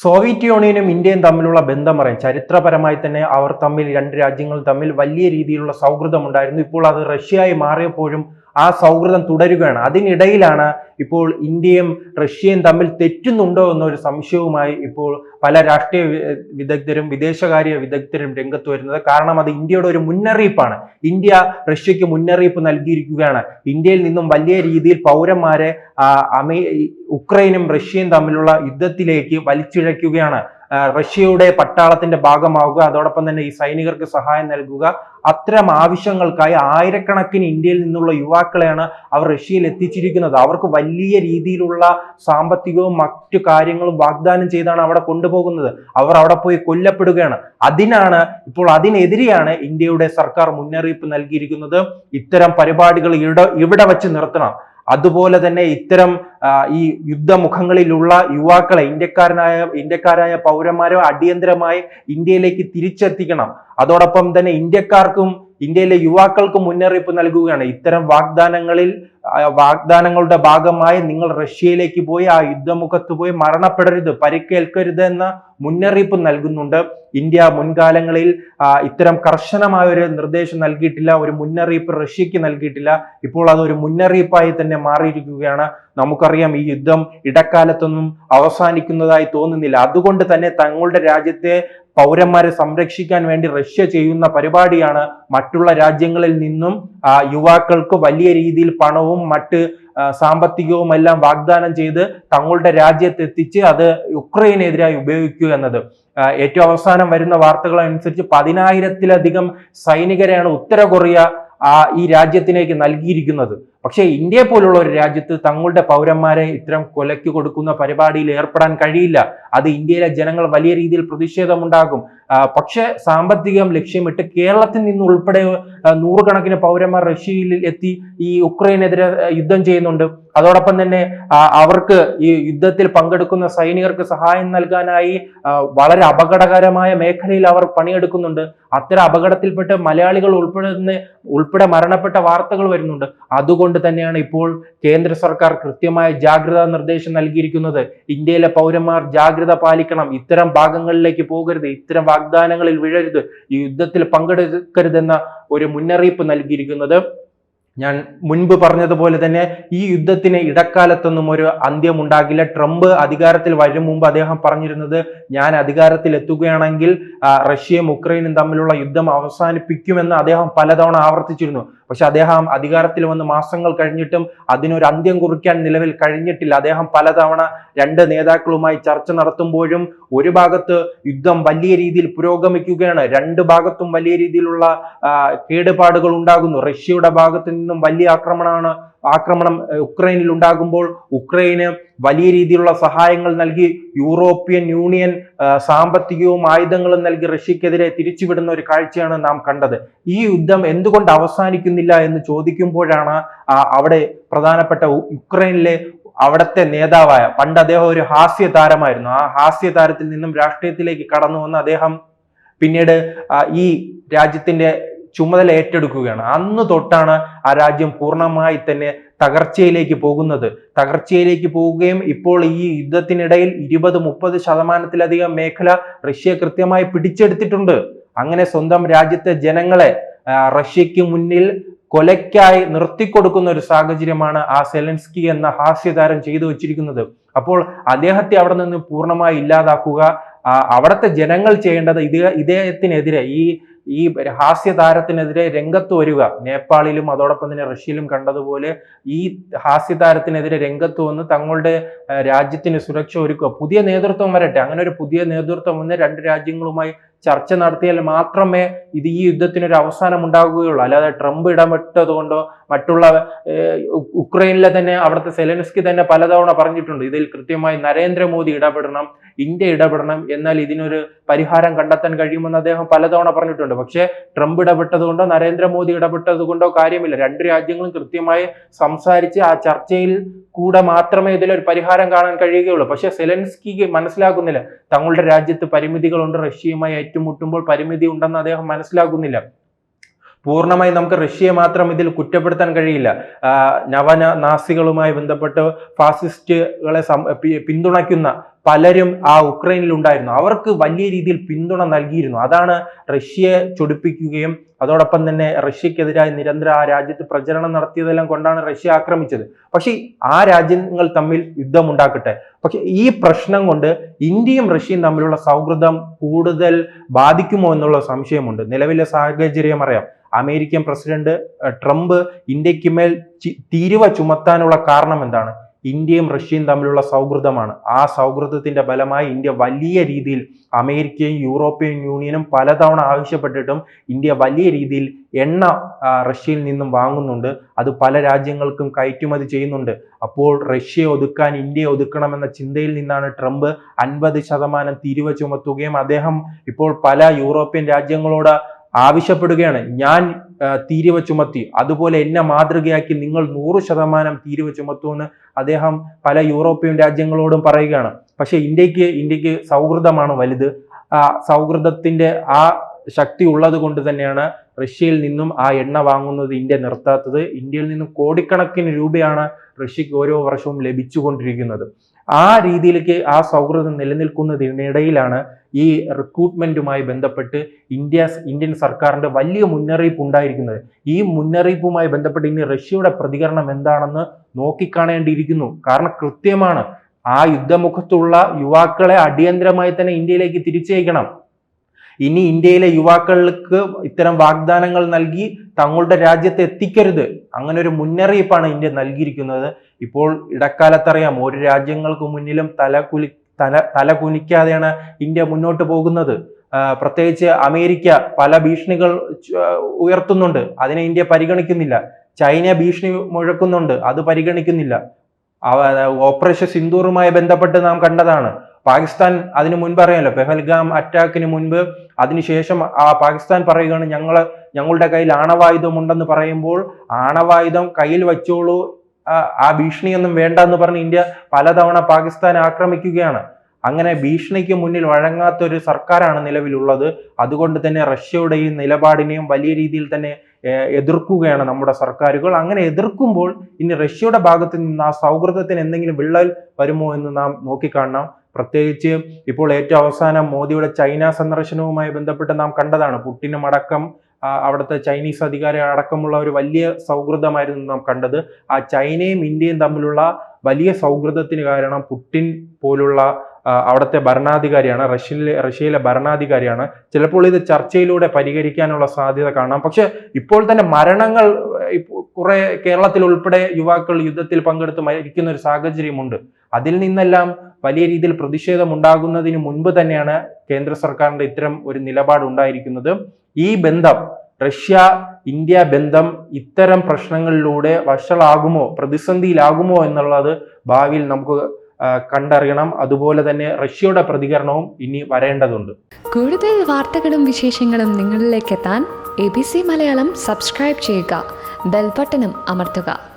Soviet യൂണിയനും ഇന്ത്യയും തമ്മിലുള്ള ബന്ധം പറയാം ചരിത്രപരമായി തന്നെ അവർ തമ്മിൽ രണ്ട് രാജ്യങ്ങൾ തമ്മിൽ വലിയ രീതിയിലുള്ള സൗഹൃദം ഉണ്ടായിരുന്നു. ഇപ്പോൾ അത് റഷ്യയായി മാറിയപ്പോഴും ആ സൗഹൃദം തുടരുകയാണ്. അതിനിടയിലാണ് ഇപ്പോൾ ഇന്ത്യയും റഷ്യയും തമ്മിൽ തെറ്റുന്നുണ്ടോ എന്നൊരു സംശയവുമായി ഇപ്പോൾ പല രാഷ്ട്രീയ വിദഗ്ധരും വിദേശകാര്യ വിദഗ്ധരും രംഗത്ത് വരുന്നത്. കാരണം അത് ഇന്ത്യയുടെ ഒരു മുന്നറിയിപ്പാണ്. ഇന്ത്യ റഷ്യയ്ക്ക് മുന്നറിയിപ്പ് നൽകിയിരിക്കുകയാണ്. ഇന്ത്യയിൽ നിന്നും വലിയ രീതിയിൽ പൗരന്മാരെ അമേ ഉക്രൈനും റഷ്യയും തമ്മിലുള്ള യുദ്ധത്തിലേക്ക് വലിച്ചിഴയ്ക്കുകയാണ് റഷ്യയുടെ പട്ടാളത്തിന്റെ ഭാഗമാവുക അതോടൊപ്പം തന്നെ ഈ സൈനികർക്ക് സഹായം നൽകുക. അത്തരം ആവശ്യങ്ങൾക്കായി ആയിരക്കണക്കിന് ഇന്ത്യയിൽ നിന്നുള്ള യുവാക്കളെയാണ് അവർ റഷ്യയിൽ എത്തിച്ചിരിക്കുന്നത്. അവർക്ക് വലിയ രീതിയിലുള്ള സാമ്പത്തികവും മറ്റു കാര്യങ്ങളും വാഗ്ദാനം ചെയ്താണ് അവിടെ കൊണ്ടുപോകുന്നത്. അവർ അവിടെ പോയി കൊല്ലപ്പെടുകയാണ്. അതിനാണ് ഇപ്പോൾ അതിനെതിരെയാണ് ഇന്ത്യയുടെ സർക്കാർ മുന്നറിയിപ്പ് നൽകിയിരിക്കുന്നത്. ഇത്തരം പരിപാടികൾ ഇവിടെ ഇവിടെ വച്ച് നിർത്തണം. അതുപോലെ തന്നെ ഇത്തരം ഈ യുദ്ധമുഖങ്ങളിലുള്ള യുവാക്കളെ ഇന്ത്യക്കാരനായ ഇന്ത്യക്കാരായ പൗരന്മാരെ അടിയന്തരമായി ഇന്ത്യയിലേക്ക് തിരിച്ചെത്തിക്കണം. അതോടൊപ്പം തന്നെ ഇന്ത്യക്കാർക്കും ഇന്ത്യയിലെ യുവാക്കൾക്കും മുന്നറിയിപ്പ് നൽകുകയാണ്. ഇത്തരം വാഗ്ദാനങ്ങളിൽ വാഗ്ദാനങ്ങളുടെ ഭാഗമായി നിങ്ങൾ റഷ്യയിലേക്ക് പോയി ആ യുദ്ധമുഖത്ത് പോയി മരണപ്പെടരുത് പരിക്കേൽക്കരുത് എന്ന മുന്നറിയിപ്പ് നൽകുന്നുണ്ട്. ഇന്ത്യ മുൻകാലങ്ങളിൽ ഇത്തരം കർശനമായ ഒരു നിർദ്ദേശം നൽകിയിട്ടില്ല ഒരു മുന്നറിയിപ്പ് റഷ്യക്ക് നൽകിയിട്ടില്ല. ഇപ്പോൾ അതൊരു മുന്നറിയിപ്പായി തന്നെ മാറിയിരിക്കുകയാണ്. നമുക്കറിയാം ഈ യുദ്ധം ഇടക്കാലത്തൊന്നും അവസാനിക്കുന്നതായി തോന്നുന്നില്ല. അതുകൊണ്ട് തന്നെ തങ്ങളുടെ രാജ്യത്തെ പൗരന്മാരെ സംരക്ഷിക്കാൻ വേണ്ടി റഷ്യ ചെയ്യുന്ന പരിപാടിയാണ് മറ്റുള്ള രാജ്യങ്ങളിൽ നിന്നും യുവാക്കൾക്ക് വലിയ രീതിയിൽ പണവും മറ്റ് സാമ്പത്തികവും എല്ലാം വാഗ്ദാനം ചെയ്ത് തങ്ങളുടെ രാജ്യത്തെത്തിച്ച് അത് യുക്രൈനെതിരായി ഉപയോഗിക്കുക എന്നത്. ഏറ്റവും അവസാനം വരുന്ന വാർത്തകൾ അനുസരിച്ച് പതിനായിരത്തിലധികം സൈനികരെയാണ് ഉത്തര കൊറിയ ഈ രാജ്യത്തിലേക്ക് നൽകിയിരിക്കുന്നത്. പക്ഷേ ഇന്ത്യയെ പോലുള്ള ഒരു രാജ്യത്ത് തങ്ങളുടെ പൗരന്മാരെ ഇത്തരം കൊലയ്ക്ക് കൊടുക്കുന്ന പരിപാടിയിൽ ഏർപ്പെടാൻ കഴിയില്ല. അത് ഇന്ത്യയിലെ ജനങ്ങൾ വലിയ രീതിയിൽ പ്രതിഷേധമുണ്ടാകും. പക്ഷേ സാമ്പത്തികം ലക്ഷ്യമിട്ട് കേരളത്തിൽ നിന്ന് ഉൾപ്പെടെ നൂറുകണക്കിന് പൗരന്മാർ റഷ്യയിൽ എത്തി ഈ ഉക്രൈനെതിരെ യുദ്ധം ചെയ്യുന്നുണ്ട്. അതോടൊപ്പം തന്നെ അവർക്ക് ഈ യുദ്ധത്തിൽ പങ്കെടുക്കുന്ന സൈനികർക്ക് സഹായം നൽകാനായി വളരെ അപകടകരമായ മേഖലയിൽ അവർ പണിയെടുക്കുന്നുണ്ട്. അത്തരം അപകടത്തിൽപ്പെട്ട് മലയാളികൾ ഉൾപ്പെടുന്ന ഉൾപ്പെടെ മരണപ്പെട്ട വാർത്തകൾ വരുന്നുണ്ട്. അതുകൊണ്ട് തന്നെയാണ് ഇപ്പോൾ കേന്ദ്ര സർക്കാർ കൃത്യമായ ജാഗ്രതാ നിർദ്ദേശം നൽകിയിരിക്കുന്നത്. ഇന്ത്യയിലെ പൗരന്മാർ ജാഗ്രത പാലിക്കണം. ഇത്തരം ഭാഗങ്ങളിലേക്ക് പോകരുത്. ഇത്തരം വാഗ്ദാനങ്ങളിൽ വീഴരുത്. ഈ യുദ്ധത്തിൽ പങ്കെടുക്കരുതെന്ന ഒരു മുന്നറിയിപ്പ് നൽകിയിരിക്കുന്നത്. ഞാൻ മുൻപ് പറഞ്ഞതുപോലെ തന്നെ ഈ യുദ്ധത്തിന് ഇടക്കാലത്തൊന്നും ഒരു അന്ത്യം ഉണ്ടാകില്ല. ട്രംപ് അധികാരത്തിൽ വരും മുമ്പ് അദ്ദേഹം പറഞ്ഞിരുന്നത് ഞാൻ അധികാരത്തിൽ എത്തുകയാണെങ്കിൽ റഷ്യയും ഉക്രൈനും തമ്മിലുള്ള യുദ്ധം അവസാനിപ്പിക്കുമെന്ന് അദ്ദേഹം പലതവണ ആവർത്തിച്ചിരുന്നു. പക്ഷെ അദ്ദേഹം അധികാരത്തിൽ വന്ന് മാസങ്ങൾ കഴിഞ്ഞിട്ടും അതിനൊരു അന്ത്യം കുറിക്കാൻ നിലവിൽ കഴിഞ്ഞിട്ടില്ല. അദ്ദേഹം പലതവണ രണ്ട് നേതാക്കളുമായി ചർച്ച നടത്തുമ്പോഴും ഒരു ഭാഗത്ത് യുദ്ധം വലിയ രീതിയിൽ പുരോഗമിക്കുകയാണ് രണ്ട് ഭാഗത്തും വലിയ രീതിയിലുള്ള കേടുപാടുകൾ ഉണ്ടാകുന്നു. റഷ്യയുടെ ഭാഗത്ത് നിന്നും വലിയ ആക്രമണമാണ് ആക്രമണം ഉക്രൈനിൽ ഉണ്ടാകുമ്പോൾ ഉക്രൈന് വലിയ രീതിയിലുള്ള സഹായങ്ങൾ നൽകി യൂറോപ്യൻ യൂണിയൻ സാമ്പത്തികവും ആയുധങ്ങളും നൽകി റഷ്യക്കെതിരെ തിരിച്ചുവിടുന്ന ഒരു കാഴ്ചയാണ് നാം കണ്ടത്. ഈ യുദ്ധം എന്തുകൊണ്ട് അവസാനിക്കുന്നില്ല എന്ന് ചോദിക്കുമ്പോഴാണ് അവിടെ പ്രധാനപ്പെട്ട യുക്രൈനിലെ അവിടുത്തെ നേതാവായ പണ്ട് അദ്ദേഹം ഒരു ഹാസ്യ താരമായിരുന്നു ആ ഹാസ്യ താരത്തിൽ നിന്നും രാഷ്ട്രീയത്തിലേക്ക് കടന്നു വന്ന അദ്ദേഹം പിന്നീട് ഈ രാജ്യത്തിന്റെ ചുമതല ഏറ്റെടുക്കുകയാണ്. അന്ന് തൊട്ടാണ് ആ രാജ്യം പൂർണമായി തന്നെ തകർച്ചയിലേക്ക് പോകുന്നത്. തകർച്ചയിലേക്ക് പോവുകയും ഇപ്പോൾ ഈ യുദ്ധത്തിനിടയിൽ ഇരുപത് മുപ്പത് ശതമാനത്തിലധികം മേഖല റഷ്യ കൃത്യമായി പിടിച്ചെടുത്തിട്ടുണ്ട്. അങ്ങനെ സ്വന്തം രാജ്യത്തെ ജനങ്ങളെ റഷ്യക്ക് മുന്നിൽ കൊലയ്ക്കായി നിർത്തിക്കൊടുക്കുന്ന ഒരു സാഹചര്യമാണ് ആ സെലൻസ്കി എന്ന ഹാസ്യതാരം ചെയ്തു വച്ചിരിക്കുന്നത്. അപ്പോൾ അദ്ദേഹത്തെ അവിടെ നിന്ന് പൂർണമായി ഇല്ലാതാക്കുക അവിടുത്തെ ജനങ്ങൾ ചെയ്യേണ്ടത് ഇത് ഇദ്ദേഹത്തിനെതിരെ ഈ ഈ ഹാസ്യ താരത്തിനെതിരെ രംഗത്ത് വരിക. നേപ്പാളിലും അതോടൊപ്പം തന്നെ റഷ്യയിലും കണ്ടതുപോലെ ഈ ഹാസ്യ താരത്തിനെതിരെ രംഗത്ത് വന്ന് തങ്ങളുടെ രാജ്യത്തിന് സുരക്ഷ ഒരുക്കുക. പുതിയ നേതൃത്വം വരട്ടെ. അങ്ങനെ ഒരു പുതിയ നേതൃത്വം വന്ന് രണ്ട് രാജ്യങ്ങളുമായി ചർച്ച നടത്തിയാൽ മാത്രമേ ഇത് ഈ യുദ്ധത്തിനൊരു അവസാനം ഉണ്ടാകുകയുള്ളൂ അല്ലാതെ ട്രംപ് ഇടപെട്ടതുകൊണ്ടോ മറ്റുള്ള ഉക്രൈനിലെ തന്നെ അവിടുത്തെ സെലൻസ്കി തന്നെ പലതവണ പറഞ്ഞിട്ടുണ്ട്. ഇതിൽ കൃത്യമായി നരേന്ദ്രമോദി ഇടപെടണം ഇന്ത്യ ഇടപെടണം എന്നാൽ ഇതിനൊരു പരിഹാരം കണ്ടെത്താൻ കഴിയുമെന്ന് അദ്ദേഹം പലതവണ പറഞ്ഞിട്ടുണ്ട്. പക്ഷേ ട്രംപ് ഇടപെട്ടതുകൊണ്ടോ നരേന്ദ്രമോദി ഇടപെട്ടതുകൊണ്ടോ കാര്യമില്ല. രണ്ട് രാജ്യങ്ങളും കൃത്യമായി സംസാരിച്ച് ആ ചർച്ചയിൽ കൂടെ മാത്രമേ ഇതിലൊരു പരിഹാരം കാണാൻ കഴിയുകയുള്ളൂ. പക്ഷേ സെലൻസ്കിക്ക് മനസ്സിലാക്കുന്നില്ല. തങ്ങളുടെ രാജ്യത്ത് പരിമിതികളുണ്ട് റഷ്യയുമായി ഏറ്റുമുട്ടുമ്പോൾ പരിമിതി ഉണ്ടെന്ന് അദ്ദേഹം മനസ്സിലാക്കുന്നില്ല. പൂർണമായി നമുക്ക് റഷ്യയെ മാത്രം ഇതിൽ കുറ്റപ്പെടുത്താൻ കഴിയില്ല. നവനാസികളുമായി നവന നാസികളുമായി ബന്ധപ്പെട്ട് ഫാസിസ്റ്റുകളെ പിന്തുണയ്ക്കുന്ന പലരും ആ ഉക്രൈനിൽ ഉണ്ടായിരുന്നു അവർക്ക് വലിയ രീതിയിൽ പിന്തുണ നൽകിയിരുന്നു. അതാണ് റഷ്യയെ ചൊടിപ്പിക്കുകയും അതോടൊപ്പം തന്നെ റഷ്യക്കെതിരായി നിരന്തരം ആ രാജ്യത്ത് പ്രചരണം നടത്തിയതെല്ലാം കൊണ്ടാണ് റഷ്യ ആക്രമിച്ചത്. പക്ഷേ ആ രാജ്യങ്ങൾ തമ്മിൽ യുദ്ധം ഉണ്ടാക്കട്ടെ പക്ഷെ ഈ പ്രശ്നം കൊണ്ട് ഇന്ത്യയും റഷ്യയും തമ്മിലുള്ള സൗഹൃദം കൂടുതൽ ബാധിക്കുമോ എന്നുള്ള സംശയമുണ്ട്. നിലവിലെ സാഹചര്യം അറിയാം. അമേരിക്കൻ പ്രസിഡന്റ് ട്രംപ് ഇന്ത്യയ്ക്ക് മേൽ തീരുവ ചുമത്താനുള്ള കാരണം എന്താണ്? ഇന്ത്യയും റഷ്യയും തമ്മിലുള്ള സൗഹൃദമാണ്. ആ സൗഹൃദത്തിന്റെ ഫലമായി ഇന്ത്യ വലിയ രീതിയിൽ അമേരിക്കയും യൂറോപ്യൻ യൂണിയനും പലതവണ ആവശ്യപ്പെട്ടിട്ടും ഇന്ത്യ വലിയ രീതിയിൽ എണ്ണ റഷ്യയിൽ നിന്നും വാങ്ങുന്നുണ്ട്. അത് പല രാജ്യങ്ങൾക്കും കയറ്റുമതി ചെയ്യുന്നുണ്ട്. അപ്പോൾ റഷ്യയെ ഒതുക്കാൻ ഇന്ത്യയെ ഒതുക്കണമെന്ന ചിന്തയിൽ നിന്നാണ് ട്രംപ് അൻപത് ശതമാനം തിരിവ് ചുമത്തുകയും അദ്ദേഹം ഇപ്പോൾ പല യൂറോപ്യൻ രാജ്യങ്ങളോട് ആവശ്യപ്പെടുകയാണ്. ഞാൻ തീരുവ ചുമത്തി. അതുപോലെ എന്നെ മാതൃകയാക്കി നിങ്ങൾ നൂറ് ശതമാനം തീരുവ ചുമത്തുമെന്ന് അദ്ദേഹം പല യൂറോപ്യൻ രാജ്യങ്ങളോടും പറയുകയാണ്. പക്ഷെ ഇന്ത്യയ്ക്ക് ഇന്ത്യയ്ക്ക് സൗഹൃദമാണ് വലുത്. സൗഹൃദത്തിന്റെ ആ ശക്തി ഉള്ളത് കൊണ്ട് തന്നെയാണ് റഷ്യയിൽ നിന്നും ആ എണ്ണ വാങ്ങുന്നത് ഇന്ത്യ നിർത്താത്തത്. ഇന്ത്യയിൽ നിന്നും കോടിക്കണക്കിന് രൂപയാണ് റഷ്യക്ക് ഓരോ വർഷവും ലഭിച്ചുകൊണ്ടിരിക്കുന്നത്. ആ രീതിയിലേക്ക് ആ സൗഹൃദം നിലനിൽക്കുന്നതിനിടയിലാണ് ഈ റിക്രൂട്ട്മെന്റുമായി ബന്ധപ്പെട്ട് ഇന്ത്യ ഇന്ത്യൻ സർക്കാരിന്റെ വലിയ മുന്നറിയിപ്പ് ഉണ്ടായിരിക്കുന്നത് ഈ മുന്നറിയിപ്പുമായി ബന്ധപ്പെട്ട് ഇനി റഷ്യയുടെ പ്രതികരണം എന്താണെന്ന് നോക്കിക്കാണേണ്ടിയിരിക്കുന്നു. കാരണം കൃത്യമാണ് ആ യുദ്ധമുഖത്തുള്ള യുവാക്കളെ അടിയന്തരമായി തന്നെ ഇന്ത്യയിലേക്ക് തിരിച്ചയക്കണം. ഇനി ഇന്ത്യയിലെ യുവാക്കൾക്ക് ഇത്തരം വാഗ്ദാനങ്ങൾ നൽകി തങ്ങളുടെ രാജ്യത്ത് എത്തിക്കരുത്. അങ്ങനെ ഒരു മുന്നറിയിപ്പാണ് ഇന്ത്യ നൽകിയിരിക്കുന്നത്. ഇപ്പോൾ ഇടക്കാലത്തറിയാം ഒരു രാജ്യങ്ങൾക്ക് മുന്നിലും തല കുലി തല തല കുനിക്കാതെയാണ് ഇന്ത്യ മുന്നോട്ട് പോകുന്നത്. പ്രത്യേകിച്ച് അമേരിക്ക പല ഭീഷണികൾ ഉയർത്തുന്നുണ്ട്. അതിനെ ഇന്ത്യ പരിഗണിക്കുന്നില്ല. ചൈന ഭീഷണി മുഴക്കുന്നുണ്ട്. അത് പരിഗണിക്കുന്നില്ല. ഓപ്പറേഷൻ സിന്ദൂറുമായി ബന്ധപ്പെട്ട് നാം കണ്ടതാണ്. പാകിസ്ഥാൻ അതിനു മുൻപ് അറിയാമല്ലോ പെഹൽഗാം അറ്റാക്കിന് മുൻപ് അതിനുശേഷം ആ പാകിസ്ഥാൻ പറയുകയാണ് ഞങ്ങൾ ഞങ്ങളുടെ കയ്യിൽ ആണവായുധം ഉണ്ടെന്ന് പറയുമ്പോൾ ആണവായുധം കയ്യിൽ വെച്ചോളൂ ആ, ഭീഷണിയൊന്നും വേണ്ട എന്ന് പറഞ്ഞ് ഇന്ത്യ പലതവണ പാകിസ്ഥാൻ ആക്രമിക്കുകയാണ്. അങ്ങനെ ഭീഷണിക്ക് മുന്നിൽ വഴങ്ങാത്ത ഒരു സർക്കാരാണ് നിലവിലുള്ളത്. അതുകൊണ്ട് തന്നെ റഷ്യയുടെയും നിലപാടിനെയും വലിയ രീതിയിൽ തന്നെ എതിർക്കുകയാണ് നമ്മുടെ സർക്കാരുകൾ. അങ്ങനെ എതിർക്കുമ്പോൾ ഇനി റഷ്യയുടെ ഭാഗത്ത് നിന്ന് ആ സൗഹൃദത്തിന് എന്തെങ്കിലും വിള്ളൽ വരുമോ എന്ന് നാം നോക്കിക്കാണാം പ്രത്യേകിച്ച് ഇപ്പോൾ ഏറ്റവും അവസാനം മോദിയുടെ ചൈന സന്ദർശനവുമായി ബന്ധപ്പെട്ട് നാം കണ്ടതാണ്. പുട്ടിനും അടക്കം അവിടുത്തെ ചൈനീസ് അധികാരി അടക്കമുള്ള ഒരു വലിയ സൗഹൃദമായിരുന്നു നാം കണ്ടത്. ആ ചൈനയും ഇന്ത്യയും തമ്മിലുള്ള വലിയ സൗഹൃദത്തിന് കാരണം പുട്ടിൻ പോലുള്ള അവിടുത്തെ ഭരണാധികാരിയാണ് റഷ്യയിലെ റഷ്യയിലെ ഭരണാധികാരിയാണ്. ചിലപ്പോൾ ഇത് ചർച്ചയിലൂടെ പരിഹരിക്കാനുള്ള സാധ്യത കാണാം. പക്ഷെ ഇപ്പോൾ തന്നെ മരണങ്ങൾ കുറെ കേരളത്തിൽ ഉൾപ്പെടെ യുവാക്കൾ യുദ്ധത്തിൽ പങ്കെടുത്ത് മരിക്കുന്ന ഒരു സാഹചര്യമുണ്ട്. അതിൽ നിന്നെല്ലാം വലിയ രീതിയിൽ പ്രതിഷേധം ഉണ്ടാകുന്നതിന് മുൻപ് തന്നെയാണ് കേന്ദ്ര സർക്കാരിന്റെ ഇത്തരം ഒരു നിലപാട് ഉണ്ടായിരിക്കുന്നത്. ഈ ബന്ധം റഷ്യ ഇന്ത്യ ബന്ധം ഇത്തരം പ്രശ്നങ്ങളിലൂടെ വഷളാകുമോ പ്രതിസന്ധിയിലാകുമോ എന്നുള്ളത് ഭാവിയിൽ നമുക്ക് കണ്ടറിയണം. അതുപോലെ തന്നെ റഷ്യയുടെ പ്രതികരണവും ഇനി വരേണ്ടതുണ്ട്. കൂടുതൽ വാർത്തകളും വിശേഷങ്ങളും നിങ്ങളിലേക്ക് എത്താൻ A B C Malayalam subscribe ചെയ്യുക. ബെൽബട്ടനും അമർത്തുക